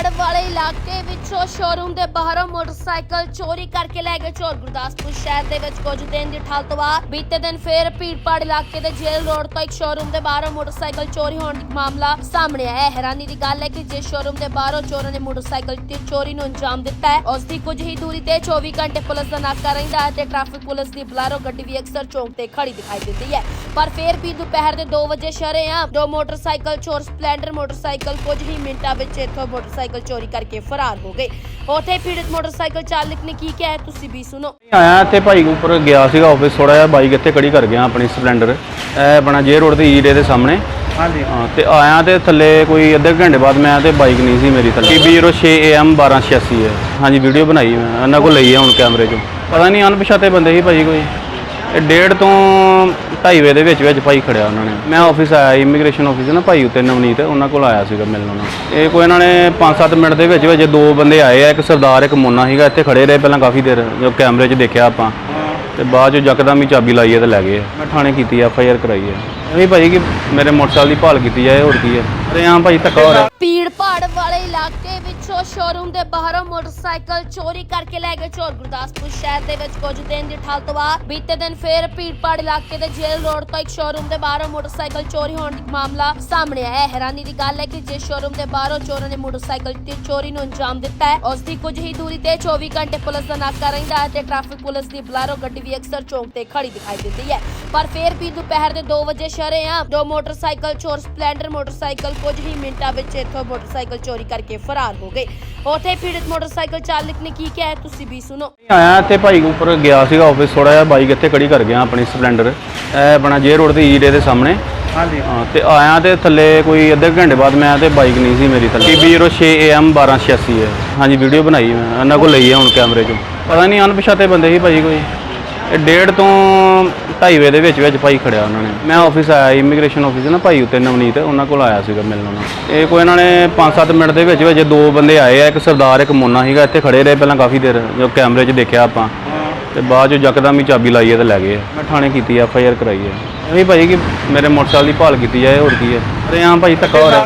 ਪਹਾੜ ਵਾਲੇ ਇਲਾਕੇ ਵਿੱਚੋਂ ਸ਼ੋਰੂਮ ਦੇ ਬਾਹਰੋਂ ਮੋਟਰਸਾਈਕਲ ਚੋਰੀ ਕਰਕੇ ਲੈ ਗਏ ਚੋਰ। ਗੁਰਦਾਸਪੁਰ ਸ਼ਹਿਰ ਦੇ ਵਿੱਚ ਕੁਝ ਦਿਨ ਦੀ ਠੱਲ ਤੋਂ ਬਾਅਦ ਬੀਤੇ ਦਿਨ ਫੇਰ ਭੀੜਪਾੜ ਇਲਾਕੇ ਦੇ ਜੇਲ੍ਹ ਰੋਡ ਤੋਂ ਇੱਕ ਸ਼ੋਰੂਮ ਦੇ ਬਾਹਰੋਂ ਮੋਟਰਸਾਈਕਲ ਚੋਰੀ ਹੋਣ ਦਾ ਮਾਮਲਾ ਸਾਹਮਣੇ ਆਇਆ ਹੈ। ਹੈਰਾਨੀ ਦੀ ਗੱਲ ਹੈ ਕਿ ਜਿਸ ਸ਼ੋਰੂਮ ਦੇ ਬਾਹਰੋਂ ਚੋਰਾਂ ਨੇ ਮੋਟਰਸਾਈਕਲ ਦੀ ਚੋਰੀ ਨੂੰ ਅੰਜਾਮ ਦਿੱਤਾ ਹੈ, ਉਸ ਦੀ ਕੁਝ ਹੀ ਦੂਰੀ ਤੇ 24 ਘੰਟੇ ਪੁਲਿਸ ਦਾ ਨਾਕਾ ਰਹਿੰਦਾ ਹੈ ਤੇ ਟ੍ਰੈਫਿਕ ਪੁਲਿਸ ਦੀ ਬਲਾਰੋ ਗੱਡੀ ਵੀ ਅਕਸਰ ਚੌਂਕ ਤੇ ਖੜੀ ਦਿਖਾਈ ਦਿੰਦੀ ਹੈ। ਪਰ ਫੇਰ ਵੀ ਦੁਪਹਿਰ ਦੇ 2 ਵਜੇ ਸ਼ਰੇਆਮ ਦੋ ਮੋਟਰਸਾਈਕਲ, ਚੋਰ ਸਪਲੈਂਡਰ ਮੋਟਰਸਾਈਕਲ ਕੁਝ ਹੀ ਮਿੰਟਾਂ ਵਿੱਚ ਇੱਥੋਂ ਮੋਟਰਸਾਈਕਲ ਚੋਰੀ ਕਰਕੇ ਫਰਾਰ ਹੋ ਗਏ। ਉੱਥੇ ਪੀੜਤ ਮੋਟਰਸਾਈਕਲ ਚਾਲਕ ਨੇ ਕੀ ਕਿਹਾ ਹੈ ਤੁਸੀਂ ਵੀ ਸੁਣੋ। ਆਇਆ ਇੱਥੇ ਭਾਈ ਉੱਪਰ ਗਿਆ ਸੀਗਾ ਆਫਿਸ ਥੋੜਾ ਜਿਹਾ ਬਾਈਕ ਇੱਥੇ ਖੜੀ ਕਰ ਗਿਆ ਆਪਣੀ ਸਪਲੈਂਡਰ ਇਹ ਆਪਣਾ ਜੇ ਰੋਡ ਤੇ ਈਡੇ ਦੇ ਸਾਹਮਣੇ। ਹਾਂਜੀ। ਹਾਂ, ਤੇ ਆਇਆ ਤੇ ਥੱਲੇ ਕੋਈ ਅੱਧੇ ਘੰਟੇ ਬਾਅਦ ਮੈਂ ਤੇ ਬਾਈਕ ਨਹੀਂ ਸੀ ਮੇਰੀ ਥੱਲੇ। PB06 AM 1286 ਹੈ। ਹਾਂਜੀ ਵੀਡੀਓ ਬਣਾਈ ਮੈਂ ਇਹਨਾਂ ਕੋਲ ਲਈ ਹੈ ਹੁਣ ਕੈਮਰੇ 'ਚੋਂ। ਪਤਾ ਨਹੀਂ ਅਣਪਛਾਤੇ ਬੰਦੇ ਸੀ ਭਾਈ ਕੋਈ। ਇਹ ਡੇਢ ਤੋਂ ਢਾਈ ਵਜੇ ਦੇ ਵਿੱਚ ਵਿੱਚ ਭਾਈ ਖੜਿਆ ਉਹਨਾਂ ਨੇ। ਮੈਂ ਆਫਿਸ ਆਇਆ ਇਮੀਗ੍ਰੇਸ਼ਨ ਆਫਿਸ ਨਾ ਭਾਈ ਉੱਤੇ ਨਵਨੀਤ, ਉਹਨਾਂ ਕੋਲ ਆਇਆ ਸੀਗਾ ਮਿਲਣ ਉਹਨਾਂ ਇਹ ਕੋਈ ਇਹਨਾਂ ਨੇ 5-7 ਮਿੰਟ ਦੇ ਵਿੱਚ ਵਿੱਚ ਦੋ ਬੰਦੇ ਆਏ ਆ, ਇੱਕ ਸਰਦਾਰ, ਇੱਕ ਮੋਨਾ ਸੀਗਾ, ਇੱਥੇ ਖੜੇ ਰਹੇ ਪਹਿਲਾਂ ਕਾਫੀ ਦੇਰ, ਜੋ ਕੈਮਰੇ 'ਚ ਦੇਖਿਆ ਆਪਾਂ। ਤੇ ਬਾਅਦ 'ਚ ਯਕਦਮ ਹੀ ਚਾਬੀ ਲਾਈ ਹੈ ਤੇ ਲੈ ਗਏ ਮੈਂ ਥਾਣੇ ਕੀਤੀ, ਐਫ ਆਈ ਆਰ ਕਰਾਈ ਹੈ ਇਹ ਵੀ ਭਾਈ ਕਿ ਮੇਰੇ ਮੋਟਰਸਾਈਕਲ ਦੀ ਭਾਲ ਕੀਤੀ ਜਾਏ, ਹੋਰ ਕੀ ਹੈ ਅਰੇ ਭਾਈ ਧੱਕਾ ਹੋ ਰਿਹਾ। ਭੀੜ ਭਾੜ ਵਾਲੇ ਇਲਾਕੇ ਵਿੱਚੋਂ ਸ਼ੋਰੂਮ ਦੇ ਬਾਹਰੋਂ ਮੋਟਰਸਾਈਕਲ ਚੋਰੀ ਕਰਕੇ ਲੈ ਗਏ ਚੋਰ। ਗੁਰਦਾਸਪੁਰ ਸ਼ਹਿਰ ਦੇ ਵਿੱਚ ਕੁਝ ਦਿਨ ਦੀ ਠੱਲ ਤੋਂ ਬਾਅਦ ਬੀਤੇ ਦਿਨ ਫੇਰ ਭੀੜ ਭਾੜ ਇਲਾਕੇ ਦੇ ਜੇਲ੍ਹ ਰੋਡ ਤੋਂ ਇੱਕ ਸ਼ੋਰੂਮ ਦੇ ਬਾਹਰੋਂ ਮੋਟਰਸਾਈਕਲ ਚੋਰੀ ਹੋਣ ਦਾ ਮਾਮਲਾ ਸਾਹਮਣੇ ਆਇਆ ਹੈ। ਹੈਰਾਨੀ ਦੀ ਗੱਲ ਹੈ ਕਿ ਜਿਸ ਸ਼ੋਰੂਮ ਦੇ ਬਾਹਰੋਂ ਚੋਰਾਂ ਨੇ ਮੋਟਰਸਾਈਕਲ ਦੀ ਚੋਰੀ ਨੂੰ ਅੰਜਾਮ ਦਿੱਤਾ ਹੈ, ਉਸ ਦੀ ਕੁਝ ਹੀ ਦੂਰੀ ਤੇ 24 ਘੰਟੇ ਪੁਲਿਸ ਦਾ ਨਾਕਾ ਰਹਿੰਦਾ ਹੈ ਤੇ ਟ੍ਰੈਫਿਕ ਪੁਲਿਸ ਦੀ ਬਲਾਰੋ ਗੱਡੀ ਵੀ ਅਕਸਰ ਚੌਂਕ ਤੇ ਖੜੀ ਦਿਖਾਈ ਦਿੰਦੀ ਹੈ। ਪਰ ਫੇਰ ਵੀ ਦੁਪਹਿਰ ਦੇ 2 ਵਜੇ ਸ਼ਰੇਆਮ ਦੋ ਮੋਟਰਸਾਈਕਲ, ਚੋਰ ਸਪਲੈਂਡਰ ਮੋਟਰਸਾਈਕਲ ਕੁਝ ਹੀ ਮਿੰਟਾਂ ਵਿੱਚ ਇੱਥੋਂ ਮੋਟਰਸਾਈਕਲ ਚੋਰੀ ਕਰਕੇ ਫਰਾਰ ਹੋ ਗਏ। ਉੱਥੇ ਪੀੜਤ ਮੋਟਰਸਾਈਕਲ ਚਾਲਕ ਨੇ ਕੀ ਕਿਹਾ ਹੈ ਤੁਸੀਂ ਵੀ ਸੁਣੋ। ਆਇਆ ਇੱਥੇ ਭਾਈ ਉੱਪਰ ਗਿਆ ਸੀਗਾ ਆਫਿਸ ਥੋੜਾ ਜਿਹਾ ਬਾਈਕ ਇੱਥੇ ਖੜੀ ਕਰ ਗਿਆ ਆਪਣੀ ਸਪਲੈਂਡਰ ਇਹ ਆਪਣਾ ਜੇ ਰੋਡ ਤੇ ਈਡੇ ਦੇ ਸਾਹਮਣੇ। ਹਾਂਜੀ। ਹਾਂ, ਤੇ ਆਇਆ ਤੇ ਥੱਲੇ ਕੋਈ ਅੱਧੇ ਘੰਟੇ ਬਾਅਦ ਮੈਂ ਤੇ ਬਾਈਕ ਨਹੀਂ ਸੀ ਮੇਰੀ ਥੱਲੇ। PB06 AM 1286 ਹੈ ਹਾਂਜੀ ਵੀਡੀਓ ਬਣਾਈ ਮੈਂ ਇਹਨਾਂ ਕੋਲ ਲਈ ਹੈ ਹੁਣ ਕੈਮਰੇ 'ਚੋਂ। ਪਤਾ ਨਹੀਂ ਅਣਪਛਾਤੇ ਬੰਦੇ ਸੀ ਭਾਈ ਕੋਈ। ਡੇਢ ਤੋਂ ਢਾਈ ਵਜੇ ਦੇ ਵਿੱਚ ਵਿੱਚ ਭਾਈ ਖੜਿਆ ਉਹਨਾਂ ਨੇ। ਮੈਂ ਆਫਿਸ ਆਇਆ ਇਮੀਗ੍ਰੇਸ਼ਨ ਆਫਿਸ ਨਾ ਭਾਈ ਉੱਤੇ ਨਵਨੀਤ, ਉਹਨਾਂ ਕੋਲ ਆਇਆ ਸੀਗਾ ਮਿਲਣ ਉਹਨਾਂ ਇਹ ਕੋਈ ਇਹਨਾਂ ਨੇ 5-7 ਮਿੰਟ ਦੇ ਵਿੱਚ ਵਿੱਚ ਦੋ ਬੰਦੇ ਆਏ ਆ, ਇੱਕ ਸਰਦਾਰ, ਇੱਕ ਮੋਨਾ ਸੀਗਾ, ਇੱਥੇ ਖੜੇ ਰਹੇ ਪਹਿਲਾਂ ਕਾਫੀ ਦੇਰ, ਜੋ ਕੈਮਰੇ 'ਚ ਦੇਖਿਆ ਆਪਾਂ। ਤੇ ਬਾਅਦ 'ਚ ਯਕਦਮ ਹੀ ਚਾਬੀ ਲਾਈ ਹੈ ਤੇ ਲੈ ਗਏ ਮੈਂ ਥਾਣੇ ਕੀਤੀ, ਐਫ ਆਈ ਆਰ ਕਰਾਈ ਹੈ। ਇਹ ਵੀ ਭਾਈ ਕਿ ਮੇਰੇ ਮੋਟਰਸਾਈਕਲ ਦੀ ਭਾਲ ਕੀਤੀ ਜਾਏ, ਹੋਰ ਕੀ ਹੈ। ਅਰੇ ਹਾਂ ਭਾਈ ਧੱਕਾ ਹੋ ਰਿਹਾ।